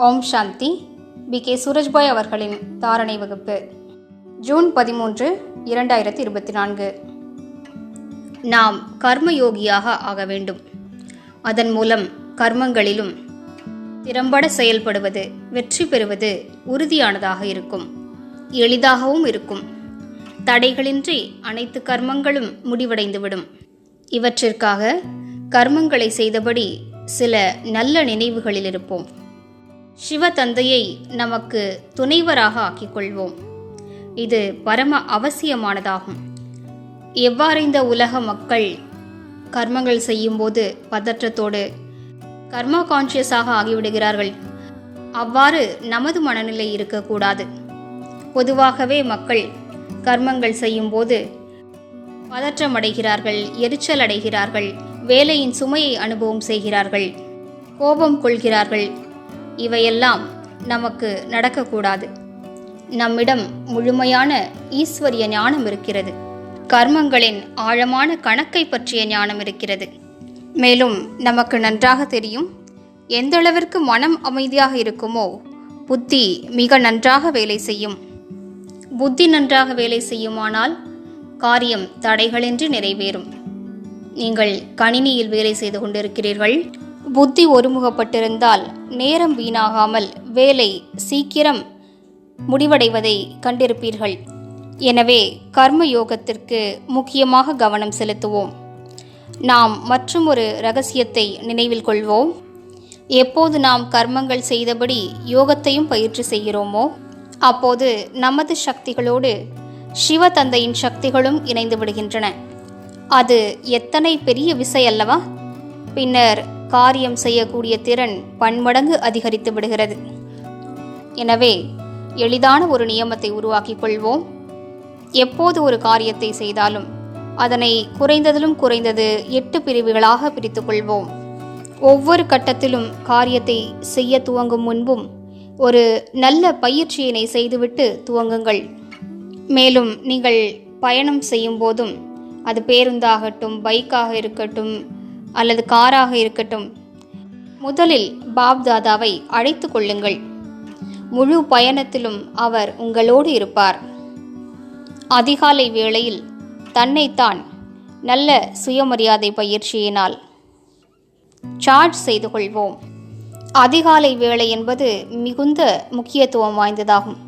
ஓம் சாந்தி. B. K. Surajbhai அவர்களின் தாரணை வகுப்பு. ஜூன் பதிமூன்று இரண்டாயிரத்தி இருபத்தி நான்கு நாம் கர்மயோகியாக ஆக வேண்டும். அதன் மூலம் கர்மங்களிலும் திறம்பட செயல்படுவது வெற்றி பெறுவது உறுதியானதாக இருக்கும். எளிதாகவும் இருக்கும். தடைகளின்றி அனைத்து கர்மங்களும் முடிவடைந்துவிடும். இவற்றிற்காக கர்மங்களை செய்தபடி சில நல்ல நினைவுகளில் இருப்போம். சிவ தந்தையை நமக்கு துணைவராக ஆக்கிக் கொள்வோம் இது பரம அவசியமானதாகும். எவ்வாறு இந்த உலக மக்கள் கர்மங்கள் செய்யும்போது பதற்றத்தோடு கர்மா கான்சியஸாக ஆகிவிடுகிறார்கள் அவ்வாறு நமது மனநிலை இருக்கக்கூடாது. பொதுவாகவே மக்கள் கர்மங்கள் செய்யும்போது பதற்றம் அடைகிறார்கள் எரிச்சல் அடைகிறார்கள் வேலையின் சுமையை அனுபவம் செய்கிறார்கள் கோபம் கொள்கிறார்கள் இவையெல்லாம் நமக்கு நடக்கக்கூடாது. நம்மிடம் முழுமையான ஈஸ்வரிய ஞானம் இருக்கிறது. கர்மங்களின் ஆழமான கணக்கை பற்றிய ஞானம் இருக்கிறது. மேலும் நமக்கு நன்றாக தெரியும் எந்தளவிற்கு மனம் அமைதியாக இருக்குமோ புத்தி மிக நன்றாக வேலை செய்யும். புத்தி நன்றாக வேலை செய்யுமானால் காரியம் தடைகளின்றி நிறைவேறும். நீங்கள் கணினியில் வேலை செய்து கொண்டிருக்கிறீர்கள் புத்தி ஒருமுகப்பட்டிருந்தால் நேரம் வீணாகாமல் வேலை சீக்கிரம் முடிவடைவதை கண்டிருப்பீர்கள். எனவே கர்ம யோகத்திற்கு முக்கியமாக கவனம் செலுத்துவோம். நாம் மற்றும் ஒரு ரகசியத்தை நினைவில் கொள்வோம். எப்போது நாம் கர்மங்கள் செய்தபடி யோகத்தையும் பயிற்சி செய்கிறோமோ அப்போது நமது சக்திகளோடு சிவ தந்தையின் சக்திகளும் இணைந்து விடுகின்றன. அது எத்தனை பெரிய விசை அல்லவா? பின்னர் காரியம் செய்யக்கூடிய திறன் பன்மடங்கு அதிகரித்து விடுகிறது. எனவே எளிதான ஒரு நியமத்தை உருவாக்கிக் கொள்வோம். எப்போது ஒரு காரியத்தை செய்தாலும் அதனை குறைந்ததிலும் குறைந்தது எட்டு பிரிவுகளாக பிரித்து கொள்வோம். ஒவ்வொரு கட்டத்திலும் காரியத்தை செய்ய துவங்கும் முன்பும் ஒரு நல்ல பயிற்சியினை செய்துவிட்டு துவங்குங்கள். மேலும் நீங்கள் பயணம் செய்யும் போதும் அது பேருந்தாகட்டும் பைக்காக இருக்கட்டும் அல்லது காராக இருக்கட்டும். முதலில் பாப்தாதாவை அழைத்து கொள்ளுங்கள். முழு பயணத்திலும் அவர் உங்களோடு இருப்பார். அதிகாலை வேளையில் தன்னைத்தான் நல்ல சுயமரியாதை பயிற்சியினால் சார்ஜ் செய்து கொள்வோம். அதிகாலை வேளை என்பது மிகுந்த முக்கியத்துவம் வாய்ந்ததாகும்.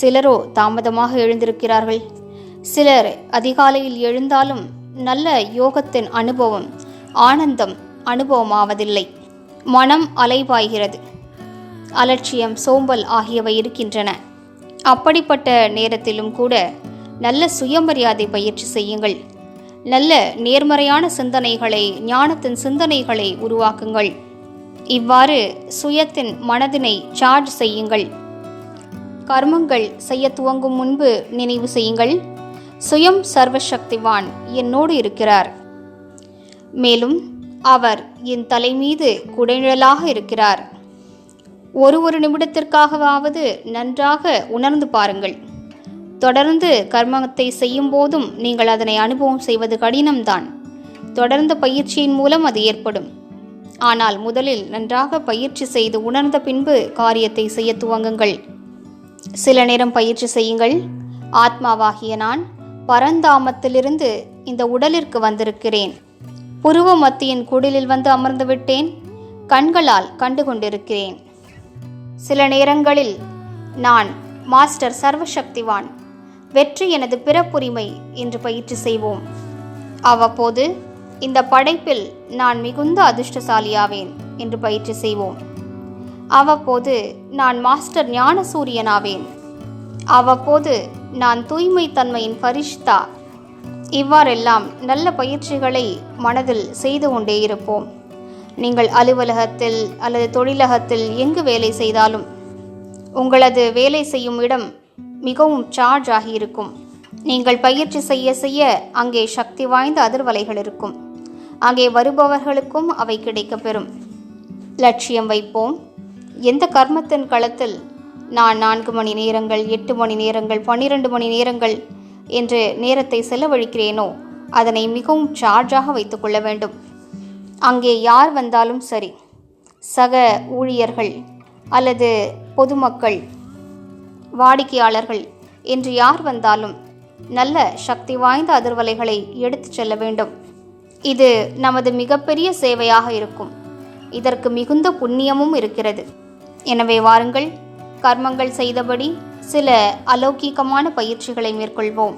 சிலரோ தாமதமாக எழுந்திருக்கிறார்கள். சிலர் அதிகாலையில் எழுந்தாலும் நல்ல யோகத்தின் அனுபவம் ஆனந்தம் அனுபவமாவதில்லை. மனம் அலைபாய்கிறது. அலட்சியம் சோம்பல் ஆகியவை இருக்கின்றன. அப்படிப்பட்ட நேரத்திலும் கூட நல்ல சுயமரியாதை பயிற்சி செய்யுங்கள். நல்ல நேர்மறையான சிந்தனைகளை ஞானத்தின் சிந்தனைகளை உருவாக்குங்கள். இவ்வாறு சுயத்தின் மனதினை சார்ஜ் செய்யுங்கள். கர்மங்கள் செய்ய துவங்கும் முன்பு நினைவு செய்யுங்கள். சுயம் சர்வசக்திவான் என்னோடு இருக்கிறார். மேலும் அவர் என் தலை மீது குடைநிழலாக இருக்கிறார். ஒரு ஒரு நிமிடத்திற்காகவாவது நன்றாக உணர்ந்து பாருங்கள். தொடர்ந்து கர்மத்தை செய்யும் போதும் நீங்கள் அதனை அனுபவம் செய்வது கடினம்தான். தொடர்ந்த பயிற்சியின் மூலம் அது ஏற்படும். ஆனால் முதலில் நன்றாக பயிற்சி செய்து உணர்ந்த பின்பு காரியத்தை செய்ய துவங்குங்கள். சில நேரம் பயிற்சி செய்யுங்கள். ஆத்மாவாகிய நான் பரந்தாமத்திலிருந்து இந்த உடலிற்கு வந்திருக்கிறேன். புருவ மத்தியின் குடிலில் வந்து அமர்ந்து விட்டேன். கண்களால் கண்டு கொண்டிருக்கிறேன் சில நேரங்களில் நான் மாஸ்டர் சர்வசக்திவான் வெற்றி எனது பிறப்புரிமை என்று பயிற்சி செய்வோம். அவ்வப்போது இந்த படைப்பில் நான் மிகுந்த அதிர்ஷ்டசாலியாவேன் என்று பயிற்சி செய்வோம். அவ்வப்போது நான் மாஸ்டர் ஞானசூரியனாவேன். அவ்வப்போது நான் தூய்மை தன்மையின் பரிஷ்தா இவ்வாறெல்லாம் நல்ல பயிற்சிகளை மனதில் செய்து கொண்டே இருப்போம். நீங்கள் அலுவலகத்தில் அல்லது தொழிலகத்தில் எங்கு வேலை செய்தாலும் உங்களது வேலை செய்யும் இடம் மிகவும் சார்ஜ் ஆகியிருக்கும் நீங்கள் பயிற்சி செய்ய செய்ய அங்கே சக்தி வாய்ந்த அதிர்வலைகள் இருக்கும். அங்கே வருபவர்களுக்கும் அவை கிடைக்கப்பெறும் லட்சியம் வைப்போம். எந்த கர்மத்தின் களத்தில் நான் நான்கு மணி நேரங்கள் எட்டு மணி நேரங்கள் பன்னிரண்டு மணி நேரங்கள் என்று நேரத்தை செலவழிக்கிறேனோ? அதனை மிகவும் சார்ஜாக வைத்துக்கொள்ள வேண்டும். அங்கே யார் வந்தாலும் சரி சக ஊழியர்கள் அல்லது பொதுமக்கள் வாடிக்கையாளர்கள் என்று யார் வந்தாலும் நல்ல சக்தி வாய்ந்த அதிர்வலைகளை எடுத்துச் செல்ல வேண்டும். இது நமது மிகப்பெரிய சேவையாக இருக்கும். இதற்கு மிகுந்த புண்ணியமும் இருக்கிறது. எனவே வாருங்கள் கர்மங்கள் செய்தபடி சில அலௌகீகமான பயிற்சிகளை மேற்கொள்வோம்.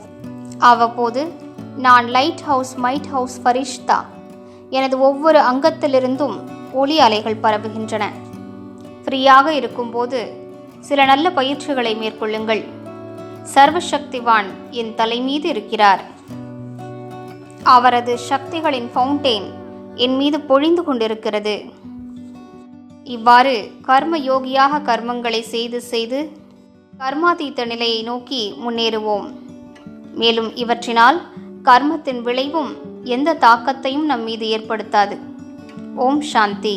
அவ்வப்போது நான் லைட் ஹவுஸ் மைட் ஹவுஸ் ஃபரிஷ்தா எனது ஒவ்வொரு அங்கத்திலிருந்தும் ஒளி அலைகள் பரவுகின்றன ஃப்ரீயாக இருக்கும்போது சில நல்ல பயிற்சிகளை மேற்கொள்ளுங்கள். சர்வசக்திவான் என் தலை மீது இருக்கிறார். அவரது சக்திகளின் ஃபவுண்டெயின் என் மீது பொழிந்து கொண்டிருக்கிறது. இவ்வாறு கர்ம யோகியாக கர்மங்களை செய்து செய்து கர்மாதீத்த நிலையை நோக்கி முன்னேறுவோம். மேலும் இவற்றினால் கர்மத்தின் விளைவும் எந்த தாக்கத்தையும் நம் மீது ஏற்படுத்தாது. ஓம் சாந்தி.